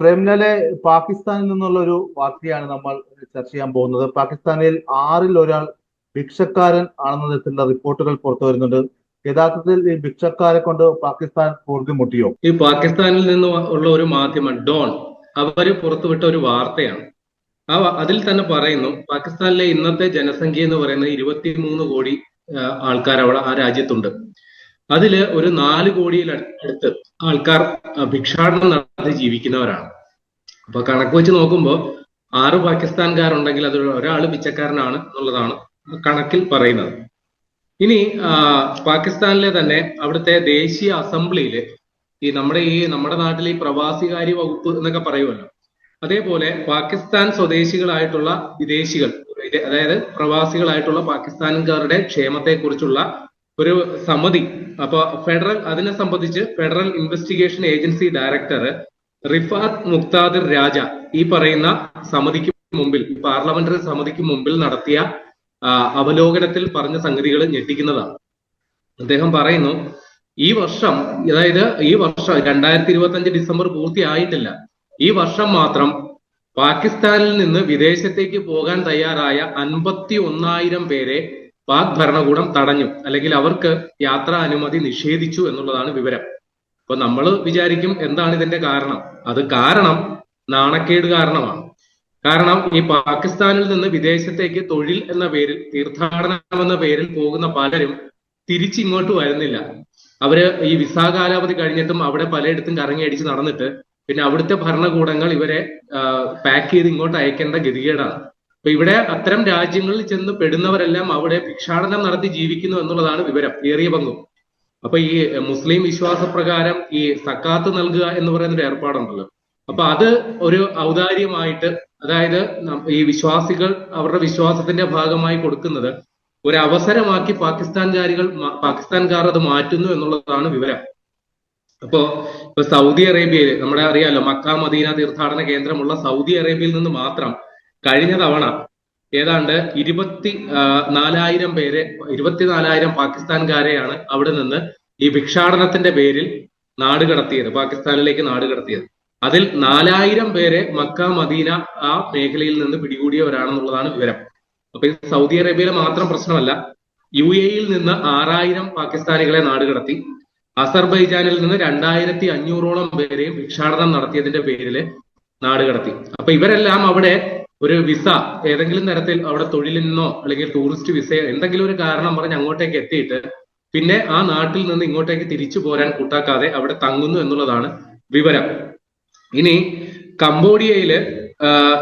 പ്രേംലാലെ പാകിസ്ഥാനിൽ നിന്നുള്ള ഒരു വാർത്തയാണ് നമ്മൾ ചർച്ച ചെയ്യാൻ പോകുന്നത്. പാകിസ്ഥാനിൽ ആറിൽ ഒരാൾ ഭിക്ഷക്കാരൻ ആണെന്ന തരത്തിലുള്ള റിപ്പോർട്ടുകൾ പുറത്തു വരുന്നുണ്ട്. യഥാർത്ഥത്തിൽ ഈ ഭിക്ഷക്കാരെ കൊണ്ട് പാകിസ്ഥാൻ മുട്ടിയോ ഈ പാകിസ്ഥാനിൽ നിന്ന് ഉള്ള ഒരു മാധ്യമം ഡോൺ അവർ പുറത്തുവിട്ട ഒരു വാർത്തയാണ്. ആ അതിൽ തന്നെ പറയുന്നു പാകിസ്ഥാനിലെ ഇന്നത്തെ ജനസംഖ്യ എന്ന് പറയുന്നത് ഇരുപത്തിമൂന്ന് കോടി ആൾക്കാർ അവിടെ ആ രാജ്യത്തുണ്ട്. അതിൽ ഒരു നാല് കോടിയിൽ അടുത്ത് ആൾക്കാർ ഭിക്ഷാടനം നടത്തി ജീവിക്കുന്നവരാണ്. അപ്പൊ കണക്ക് വെച്ച് നോക്കുമ്പോൾ ആറ് പാകിസ്ഥാൻകാരുണ്ടെങ്കിൽ അത് ഒരാൾ പിച്ചക്കാരനാണ് എന്നുള്ളതാണ് കണക്കിൽ പറയുന്നത്. ഇനി പാകിസ്ഥാനിലെ തന്നെ അവിടുത്തെ ദേശീയ അസംബ്ലിയിൽ ഈ നമ്മുടെ ഈ നമ്മുടെ നാട്ടിലെ ഈ പ്രവാസികാര്യ വകുപ്പ് എന്നൊക്കെ പറയുമല്ലോ. അതേപോലെ പാകിസ്ഥാൻ സ്വദേശികളായിട്ടുള്ള വിദേശികൾ അതായത് പ്രവാസികളായിട്ടുള്ള പാകിസ്ഥാൻകാരുടെ ക്ഷേമത്തെക്കുറിച്ചുള്ള ഒരു സമിതി. അപ്പൊ ഫെഡറൽ അതിനെ സംബന്ധിച്ച് federal investigation agency director Rifat Muktadir Raja ഈ പറയുന്ന സമിതിക്ക് മുമ്പിൽ പാർലമെന്ററി സമിതിക്ക് മുമ്പിൽ നടത്തിയ അവലോകനത്തിൽ പറഞ്ഞ സംഗതികൾ ഞെട്ടിക്കുന്നതാണ്. അദ്ദേഹം പറയുന്നു ഈ വർഷം അതായത് ഈ വർഷം രണ്ടായിരത്തി ഇരുപത്തി അഞ്ച് ഡിസംബർ പൂർത്തിയായിട്ടില്ല. ഈ വർഷം മാത്രം പാകിസ്ഥാനിൽ നിന്ന് വിദേശത്തേക്ക് പോകാൻ തയ്യാറായ അൻപത്തി ഒന്നായിരം പേരെ പാക് ഭരണകൂടം തടഞ്ഞു. അല്ലെങ്കിൽ അവർക്ക് യാത്രാ അനുമതി നിഷേധിച്ചു എന്നുള്ളതാണ് വിവരം. അപ്പൊ നമ്മൾ വിചാരിക്കും എന്താണ് ഇതിന്റെ കാരണം. അത് കാരണം നാണക്കേട് കാരണമാണ്. കാരണം ഈ പാകിസ്ഥാനിൽ നിന്ന് വിദേശത്തേക്ക് തൊഴിൽ എന്ന പേരിൽ തീർത്ഥാടനം എന്ന പേരിൽ പോകുന്ന പലരും തിരിച്ചിങ്ങോട്ട് വരുന്നില്ല. അവർ ഈ വിസ കാലാവധി കഴിഞ്ഞിട്ടും അവിടെ പലയിടത്തും കറങ്ങി അടിച്ച് നടന്നിട്ട് പിന്നെ അവിടുത്തെ ഭരണകൂടങ്ങൾ ഇവരെ പാക്ക് ചെയ്ത് ഇങ്ങോട്ട് അയക്കേണ്ട ഗതികേടാണ്. അപ്പൊ ഇവിടെ അത്തരം രാജ്യങ്ങളിൽ ചെന്ന് പെടുന്നവരെല്ലാം അവിടെ ഭിക്ഷാടനം നടത്തി ജീവിക്കുന്നു എന്നുള്ളതാണ് വിവരം ഏറിയ പങ്കും. അപ്പൊ ഈ മുസ്ലിം വിശ്വാസപ്രകാരം ഈ സക്കാത്ത് നൽകുക എന്ന് പറയുന്ന ഒരു ഏർപ്പാടുണ്ടല്ലോ. അപ്പൊ അത് ഒരു ഔദാര്യമായിട്ട് അതായത് ഈ വിശ്വാസികൾ അവരുടെ വിശ്വാസത്തിന്റെ ഭാഗമായി കൊടുക്കുന്നത് ഒരു അവസരമാക്കി പാകിസ്ഥാൻകാരികൾ പാകിസ്ഥാൻകാർ അത് മാറ്റുന്നു എന്നുള്ളതാണ് വിവരം. അപ്പോ ഇപ്പൊ സൗദി അറേബ്യയിൽ നമ്മുടെ അറിയാലോ മക്ക മദീന തീർത്ഥാടന കേന്ദ്രമുള്ള സൗദി അറേബ്യയിൽ നിന്ന് മാത്രം കഴിഞ്ഞ തവണ ഏതാണ്ട് ഇരുപത്തി നാലായിരം പേരെ ഇരുപത്തിനാലായിരം പാകിസ്ഥാൻകാരെയാണ് അവിടെ നിന്ന് ഈ ഭിക്ഷാടനത്തിന്റെ പേരിൽ നാട് കടത്തിയത് പാകിസ്ഥാനിലേക്ക് നാട് കടത്തിയത്. അതിൽ നാലായിരം പേരെ മക്ക മദീന ആ മേഖലയിൽ നിന്ന് പിടികൂടിയവരാണെന്നുള്ളതാണ് വിവരം. അപ്പൊ ഇത് സൗദി അറേബ്യയിലെ മാത്രം പ്രശ്നമല്ല യു എയിൽ നിന്ന് ആറായിരം പാകിസ്ഥാനികളെ നാട് കടത്തി അസർബൈജാനിൽ നിന്ന് രണ്ടായിരത്തി അഞ്ഞൂറോളം പേരെയും ഭിക്ഷാടനം നടത്തിയതിന്റെ പേരിൽ നാട് കടത്തി. അപ്പൊ ഇവരെല്ലാം അവിടെ ഒരു വിസ ഏതെങ്കിലും തരത്തിൽ അവിടെ തൊഴിലിനോ അല്ലെങ്കിൽ ടൂറിസ്റ്റ് വിസയോ എന്തെങ്കിലും ഒരു കാരണം പറഞ്ഞ് അങ്ങോട്ടേക്ക് എത്തിയിട്ട് പിന്നെ ആ നാട്ടിൽ നിന്ന് ഇങ്ങോട്ടേക്ക് തിരിച്ചു പോരാൻ കൂട്ടാക്കാതെ അവിടെ തങ്ങുന്നു എന്നുള്ളതാണ് വിവരം. ഇനി കംബോഡിയയിൽ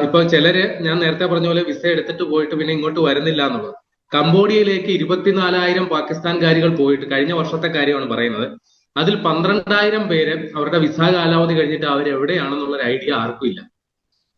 ഇപ്പൊ ചിലര് ഞാൻ നേരത്തെ പറഞ്ഞ പോലെ വിസ എടുത്തിട്ട് പോയിട്ട് പിന്നെ ഇങ്ങോട്ട് വരുന്നില്ല എന്നുള്ളത്. കംബോഡിയയിലേക്ക് ഇരുപത്തിനാലായിരം പാകിസ്ഥാൻകാരികൾ പോയിട്ട് കഴിഞ്ഞ വർഷത്തെ കാര്യമാണ് പറയുന്നത്. അതിൽ പന്ത്രണ്ടായിരം പേര് അവരുടെ വിസ കാലാവധി കഴിഞ്ഞിട്ട് അവർ എവിടെയാണെന്നുള്ള ഒരു ഐഡിയ ആർക്കും ഇല്ല.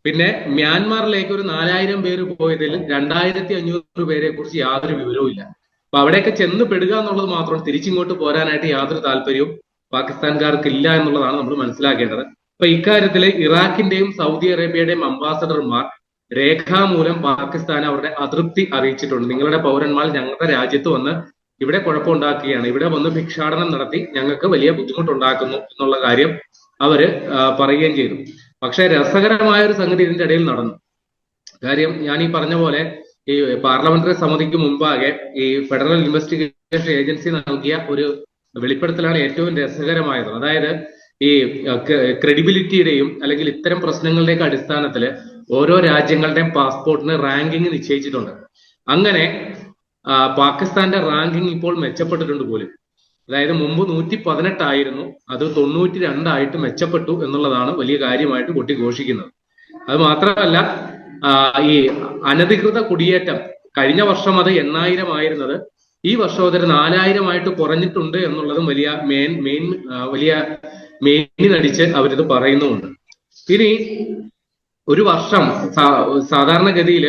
പിന്നെ മ്യാൻമാറിലേക്ക് ഒരു നാലായിരം പേര് പോയതിൽ രണ്ടായിരത്തി അഞ്ഞൂറ് പേരെ കുറിച്ച് യാതൊരു വിവരവും ഇല്ല. അപ്പൊ അവിടെയൊക്കെ ചെന്ന് പെടുക എന്നുള്ളത് മാത്രം തിരിച്ചിങ്ങോട്ട് പോരാനായിട്ട് യാതൊരു താല്പര്യവും പാകിസ്ഥാൻകാർക്ക് ഇല്ല എന്നുള്ളതാണ് നമ്മൾ മനസ്സിലാക്കേണ്ടത്. അപ്പൊ ഇക്കാര്യത്തിൽ ഇറാഖിന്റെയും സൗദി അറേബ്യയുടെയും അംബാസഡർമാർ രേഖാമൂലം പാകിസ്ഥാൻ അവരുടെ അതൃപ്തി അറിയിച്ചിട്ടുണ്ട്. നിങ്ങളുടെ പൗരന്മാർ ഞങ്ങളുടെ രാജ്യത്ത് വന്ന് ഇവിടെ കുഴപ്പമുണ്ടാക്കുകയാണ്. ഇവിടെ വന്ന് ഭിക്ഷാടനം നടത്തി ഞങ്ങൾക്ക് വലിയ ബുദ്ധിമുട്ടുണ്ടാക്കുന്നു എന്നുള്ള കാര്യം അവർ പറയുകയും ചെയ്തു. പക്ഷെ രസകരമായ ഒരു സംഗതി ഇതിന്റെ ഇടയിൽ നടന്നു. കാര്യം ഞാൻ ഈ പറഞ്ഞ പോലെ ഈ പാർലമെന്ററി സമിതിക്ക് മുമ്പാകെ ഈ ഫെഡറൽ ഇൻവെസ്റ്റിഗേഷൻ ഏജൻസി നൽകിയ ഒരു വെളിപ്പെടുത്തലാണ് ഏറ്റവും രസകരമായത്. അതായത് ഈ ക്രെഡിബിലിറ്റിയുടെയും അല്ലെങ്കിൽ ഇത്തരം പ്രശ്നങ്ങളുടെയൊക്കെ അടിസ്ഥാനത്തിൽ ഓരോ രാജ്യങ്ങളുടെയും പാസ്പോർട്ടിന് റാങ്കിങ് നിശ്ചയിച്ചിട്ടുണ്ട്. അങ്ങനെ പാകിസ്ഥാന്റെ റാങ്കിങ് ഇപ്പോൾ മെച്ചപ്പെട്ടിട്ടുണ്ട് പോലും. അതായത് മുമ്പ് നൂറ്റി പതിനെട്ടായിരുന്നു അത് തൊണ്ണൂറ്റി രണ്ടായിട്ട് മെച്ചപ്പെട്ടു എന്നുള്ളതാണ് വലിയ കാര്യമായിട്ട് കൊട്ടിഘോഷിക്കുന്നത്. അത് മാത്രമല്ല ഈ അനധികൃത കുടിയേറ്റം കഴിഞ്ഞ വർഷം അത് എണ്ണായിരം ആയിരുന്നത്. ഈ വർഷം അതൊരു നാലായിരമായിട്ട് കുറഞ്ഞിട്ടുണ്ട് എന്നുള്ളതും വലിയ മെയിൻ മെയിൻ വലിയ മെയിനടിച്ച് അവരിത് പറയുന്നുമുണ്ട്. ഇനി ഒരു വർഷം സാധാരണഗതിയിൽ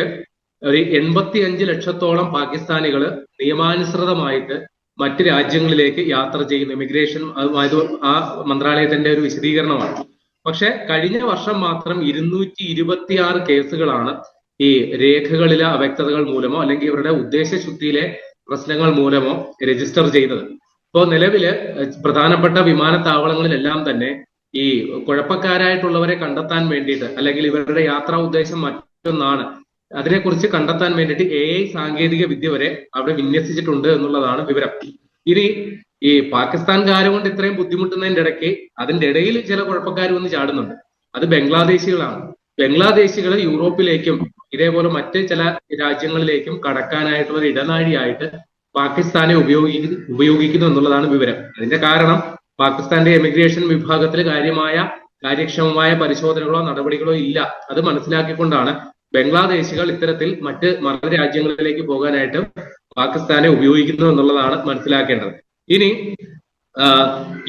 ഒരു എൺപത്തി അഞ്ച് ലക്ഷത്തോളം പാകിസ്ഥാനികൾ നിയമാനുസൃതമായിട്ട് മറ്റ് രാജ്യങ്ങളിലേക്ക് യാത്ര ചെയ്യുന്ന ഇമിഗ്രേഷൻ അത് ആ മന്ത്രാലയത്തിന്റെ ഒരു വിശദീകരണമാണ്. പക്ഷെ കഴിഞ്ഞ വർഷം മാത്രം ഇരുന്നൂറ്റി ഇരുപത്തിയാറ് കേസുകളാണ് ഈ രേഖകളിലെ അവ്യക്തതകൾ മൂലമോ അല്ലെങ്കിൽ ഇവരുടെ ഉദ്ദേശശുദ്ധിയിലെ പ്രശ്നങ്ങൾ മൂലമോ രജിസ്റ്റർ ചെയ്തത്. ഇപ്പോൾ നിലവിൽ പ്രധാനപ്പെട്ട വിമാനത്താവളങ്ങളിലെല്ലാം തന്നെ ഈ കുഴപ്പക്കാരായിട്ടുള്ളവരെ കണ്ടെത്താൻ വേണ്ടിയിട്ട് അല്ലെങ്കിൽ ഇവരുടെ യാത്രാ ഉദ്ദേശം മറ്റൊന്നാണ് അതിനെക്കുറിച്ച് കണ്ടെത്താൻ വേണ്ടിയിട്ട് എ ഐ സാങ്കേതിക വിദ്യ വരെ അവിടെ വിന്യസിച്ചിട്ടുണ്ട് എന്നുള്ളതാണ് വിവരം. ഇനി ഈ പാകിസ്ഥാൻകാർ കൊണ്ട് ഇത്രയും ബുദ്ധിമുട്ടുന്നതിന്റെ ഇടയ്ക്ക് അതിന്റെ ഇടയിൽ ചില കുഴപ്പക്കാർ വന്ന് ചാടുന്നുണ്ട്. അത് ബംഗ്ലാദേശികളാണ്. ബംഗ്ലാദേശികൾ യൂറോപ്പിലേക്കും ഇതേപോലെ മറ്റ് ചില രാജ്യങ്ങളിലേക്കും കടക്കാനായിട്ടുള്ള ഒരു ഇടനാഴിയായിട്ട് പാകിസ്ഥാനെ ഉപയോഗി ഉപയോഗിക്കുന്നു എന്നുള്ളതാണ് വിവരം. അതിന്റെ കാരണം പാകിസ്ഥാന്റെ എമിഗ്രേഷൻ വിഭാഗത്തിൽ കാര്യമായ കാര്യക്ഷമമായ പരിശോധനകളോ നടപടികളോ ഇല്ല. അത് മനസ്സിലാക്കിക്കൊണ്ടാണ് ബംഗ്ലാദേശികൾ ഇത്തരത്തിൽ മറ്റ് മറു രാജ്യങ്ങളിലേക്ക് പോകാനായിട്ട് പാകിസ്ഥാനെ ഉപയോഗിക്കുന്നു എന്നുള്ളതാണ് മനസ്സിലാക്കേണ്ടത്. ഇനി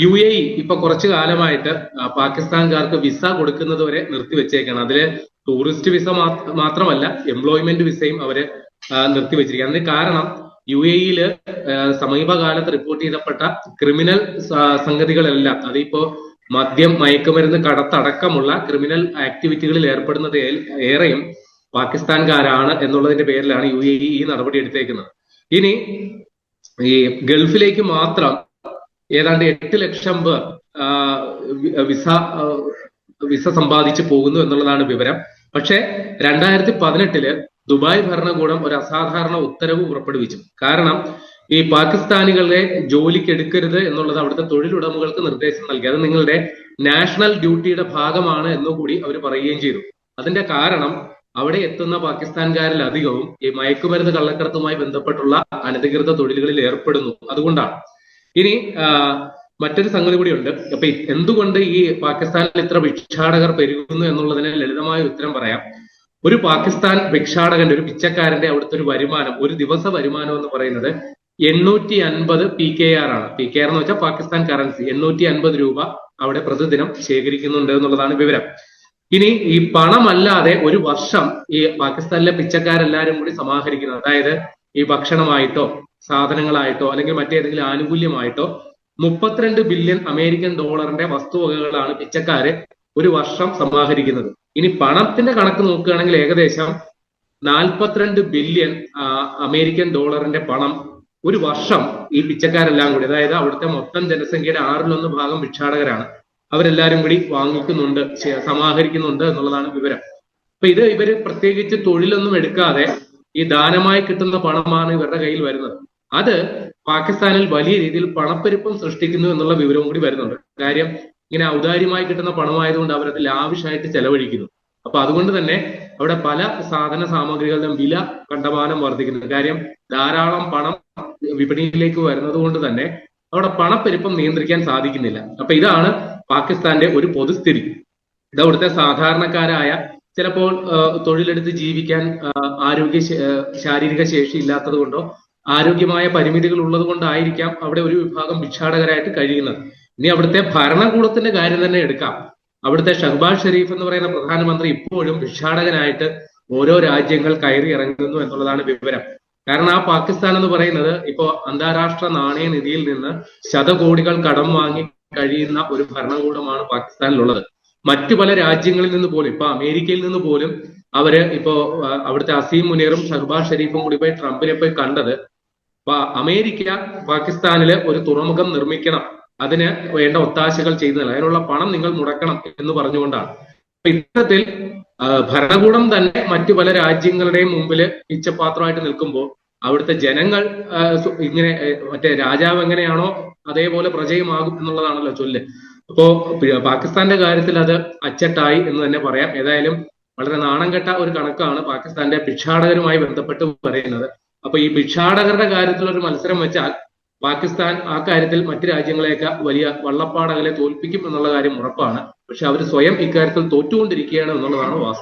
യു എ ഇ ഇപ്പൊ കുറച്ചു കാലമായിട്ട് പാകിസ്ഥാൻകാർക്ക് വിസ കൊടുക്കുന്നത് വരെ നിർത്തിവെച്ചേക്കാണ്. അതിൽ ടൂറിസ്റ്റ് വിസ മാത്രമല്ല എംപ്ലോയ്മെന്റ് വിസയും അവർ നിർത്തിവെച്ചിരിക്കുക അതിന് കാരണം യു എ ഇയിൽ സമീപകാലത്ത് റിപ്പോർട്ട് ചെയ്തപ്പെട്ട ക്രിമിനൽ സംഗതികളെല്ലാം അതിപ്പോ മദ്യം മയക്കുമരുന്ന് കടത്തടക്കമുള്ള ക്രിമിനൽ ആക്ടിവിറ്റികളിൽ ഏർപ്പെടുന്നത് ഏറെയും പാകിസ്ഥാൻകാരാണ് എന്നുള്ളതിന്റെ പേരിലാണ് യു എ ഈ നടപടി എടുത്തേക്കുന്നത്. ഇനി ഈ ഗൾഫിലേക്ക് മാത്രം ഏതാണ്ട് എട്ട് ലക്ഷം പേർ വിസ വിസ സമ്പാദിച്ചു പോകുന്നു എന്നുള്ളതാണ് വിവരം. പക്ഷേ രണ്ടായിരത്തി പതിനെട്ടിൽ ദുബായ് ഭരണകൂടം ഒരു അസാധാരണ ഉത്തരവ് പുറപ്പെടുവിച്ചു. കാരണം ഈ പാകിസ്ഥാനികളെ ജോലിക്ക് എടുക്കരുത് എന്നുള്ളത് അവിടുത്തെ തൊഴിലുടമകൾക്ക് നിർദ്ദേശം നൽകി. അത് നിങ്ങളുടെ നാഷണൽ ഡ്യൂട്ടിയുടെ ഭാഗമാണ് എന്നുകൂടി അവർ പറയുകയും ചെയ്തു. അതിന്റെ കാരണം അവിടെ എത്തുന്ന പാകിസ്ഥാൻകാരിൽ അധികവും ഈ മയക്കുമരുന്ന് കള്ളക്കടത്തുമായി ബന്ധപ്പെട്ടുള്ള അനധികൃത തൊഴിലുകളിൽ ഏർപ്പെടുന്നു. അതുകൊണ്ടാണ്. ഇനി മറ്റൊരു സംഗതി കൂടിയുണ്ട്. അപ്പൊ എന്തുകൊണ്ട് ഈ പാകിസ്ഥാനിൽ ഇത്ര ഭിക്ഷാടകർ പെരുകുന്നു എന്നുള്ളതിന് ലളിതമായ ഉത്തരം പറയാം. ഒരു പാകിസ്ഥാൻ ഭിക്ഷാടകന്റെ ഒരു പിച്ചക്കാരന്റെ അവിടുത്തെ ഒരു വരുമാനം ഒരു ദിവസ വരുമാനം എന്ന് പറയുന്നത് എണ്ണൂറ്റി അൻപത് പി കെ ആർ ആണ്. പി കെ ആർ എന്ന് വെച്ചാൽ പാകിസ്ഥാൻ കറൻസി എണ്ണൂറ്റി അൻപത് രൂപ അവിടെ പ്രതിദിനം ശേഖരിക്കുന്നുണ്ട് എന്നുള്ളതാണ് വിവരം. ഇനി ഈ പണമല്ലാതെ ഒരു വർഷം ഈ പാകിസ്ഥാനിലെ പിച്ചക്കാരെല്ലാരും കൂടി സമാഹരിക്കുന്നത് അതായത് ഈ ഭക്ഷണമായിട്ടോ സാധനങ്ങളായിട്ടോ അല്ലെങ്കിൽ മറ്റേതെങ്കിലും ആനുകൂല്യമായിട്ടോ മുപ്പത്തിരണ്ട് ബില്യൺ അമേരിക്കൻ ഡോളറിന്റെ വസ്തുവകകളാണ് പിച്ചക്കാര് ഒരു വർഷം സമാഹരിക്കുന്നത്. ഇനി പണത്തിന്റെ കണക്ക് നോക്കുകയാണെങ്കിൽ ഏകദേശം നാൽപ്പത്തിരണ്ട് ബില്യൺ അമേരിക്കൻ ഡോളറിന്റെ പണം ഒരു വർഷം ഈ പിച്ചക്കാരെല്ലാം കൂടി അതായത് അവിടുത്തെ മൊത്തം ജനസംഖ്യയുടെ ആറിലൊന്ന് ഭാഗം ഭിക്ഷാടകരാണ്. അവരെല്ലാരും കൂടി വാങ്ങിക്കുന്നുണ്ട് സമാഹരിക്കുന്നുണ്ട് എന്നുള്ളതാണ് വിവരം. അപ്പൊ ഇത് ഇവർ പ്രത്യേകിച്ച് തൊഴിലൊന്നും എടുക്കാതെ ഈ ദാനമായി കിട്ടുന്ന പണമാണ് ഇവരുടെ കയ്യിൽ വരുന്നത്. അത് പാകിസ്ഥാനിൽ വലിയ രീതിയിൽ പണപ്പെരുപ്പം സൃഷ്ടിക്കുന്നു എന്നുള്ള വിവരവും കൂടി വരുന്നുണ്ട്. കാര്യം ഇങ്ങനെ ഔദാര്യമായി കിട്ടുന്ന പണമായതുകൊണ്ട് അവരത് ലാവിഷായിട്ട് ചെലവഴിക്കുന്നു. അപ്പൊ അതുകൊണ്ട് തന്നെ അവിടെ പല സാധന സാമഗ്രികളുടെ വില കണ്ടമാനം വർദ്ധിക്കുന്നു. കാര്യം ധാരാളം പണം വിപണിയിലേക്ക് വരുന്നത് കൊണ്ട് തന്നെ അവിടെ പണപ്പെരുപ്പം നിയന്ത്രിക്കാൻ സാധിക്കുന്നില്ല. അപ്പൊ ഇതാണ് പാകിസ്ഥാന്റെ ഒരു പൊതുസ്ഥിതി. ഇത് അവിടുത്തെ സാധാരണക്കാരായ ചിലപ്പോൾ തൊഴിലെടുത്ത് ജീവിക്കാൻ ആരോഗ്യ ശാരീരിക ശേഷി ഇല്ലാത്തത് കൊണ്ടോ ആരോഗ്യമായ പരിമിതികൾ ഉള്ളത് കൊണ്ടായിരിക്കാം അവിടെ ഒരു വിഭാഗം ഭിക്ഷാടകരായിട്ട് കഴിയുന്നത്. ഇനി അവിടുത്തെ ഭരണകൂടത്തിന്റെ കാര്യം തന്നെ എടുക്കാം. അവിടുത്തെ ഷഹ്ബാസ് ഷെരീഫ് എന്ന് പറയുന്ന പ്രധാനമന്ത്രി ഇപ്പോഴും ഭിക്ഷാടകനായിട്ട് ഓരോ രാജ്യങ്ങൾ കയറി ഇറങ്ങുന്നു എന്നുള്ളതാണ് വിവരം. കാരണം ആ പാകിസ്ഥാൻ എന്ന് പറയുന്നത് ഇപ്പോ അന്താരാഷ്ട്ര നാണയ നിധിയിൽ നിന്ന് ശതകോടികൾ കടം വാങ്ങി കഴിയുന്ന ഒരു ഭരണകൂടമാണ് പാകിസ്ഥാനിലുള്ളത്. മറ്റു പല രാജ്യങ്ങളിൽ നിന്ന് പോലും ഇപ്പൊ അമേരിക്കയിൽ നിന്ന് പോലും അവർ ഇപ്പോ അവിടുത്തെ അസീം മുനീറും ഷഹബാസ് ഷെരീഫും കൂടി പോയി ട്രംപിനെ പോയി കണ്ടത് അമേരിക്ക പാകിസ്ഥാനിൽ ഒരു തുറമുഖം നിർമ്മിക്കണം അതിന് വേണ്ട ഒത്താശകൾ ചെയ്യുന്നില്ല അതിനുള്ള പണം നിങ്ങൾ മുടക്കണം എന്ന് പറഞ്ഞുകൊണ്ടാണ്. ഇത്തരത്തിൽ ഭരണകൂടം തന്നെ മറ്റു പല രാജ്യങ്ങളുടെയും മുമ്പിൽ പിച്ചപാത്രമായിട്ട് നിൽക്കുമ്പോൾ അവിടുത്തെ ജനങ്ങൾ ഇങ്ങനെ മറ്റേ രാജാവ് എങ്ങനെയാണോ അതേപോലെ പ്രജയമാകും എന്നുള്ളതാണല്ലോ ചൊല്ല്. അപ്പോ പാകിസ്ഥാന്റെ കാര്യത്തിൽ അത് അച്ചട്ടായി എന്ന് തന്നെ പറയാം. ഏതായാലും വളരെ നാണം കെട്ട ഒരു കണക്കാണ് പാകിസ്ഥാന്റെ ഭിക്ഷാടകരുമായി ബന്ധപ്പെട്ട് പറയുന്നത്. അപ്പൊ ഈ ഭിക്ഷാടകരുടെ കാര്യത്തിൽ ഒരു മത്സരം വെച്ചാൽ പാകിസ്ഥാൻ ആ കാര്യത്തിൽ മറ്റു രാജ്യങ്ങളെയൊക്കെ വലിയ വള്ളപ്പാടകളെ തോൽപ്പിക്കും എന്നുള്ള കാര്യം ഉറപ്പാണ്. പക്ഷെ അവർ സ്വയം ഇക്കാര്യത്തിൽ തോറ്റുകൊണ്ടിരിക്കുകയാണ് എന്നുള്ളതാണ് വാസ്തവം.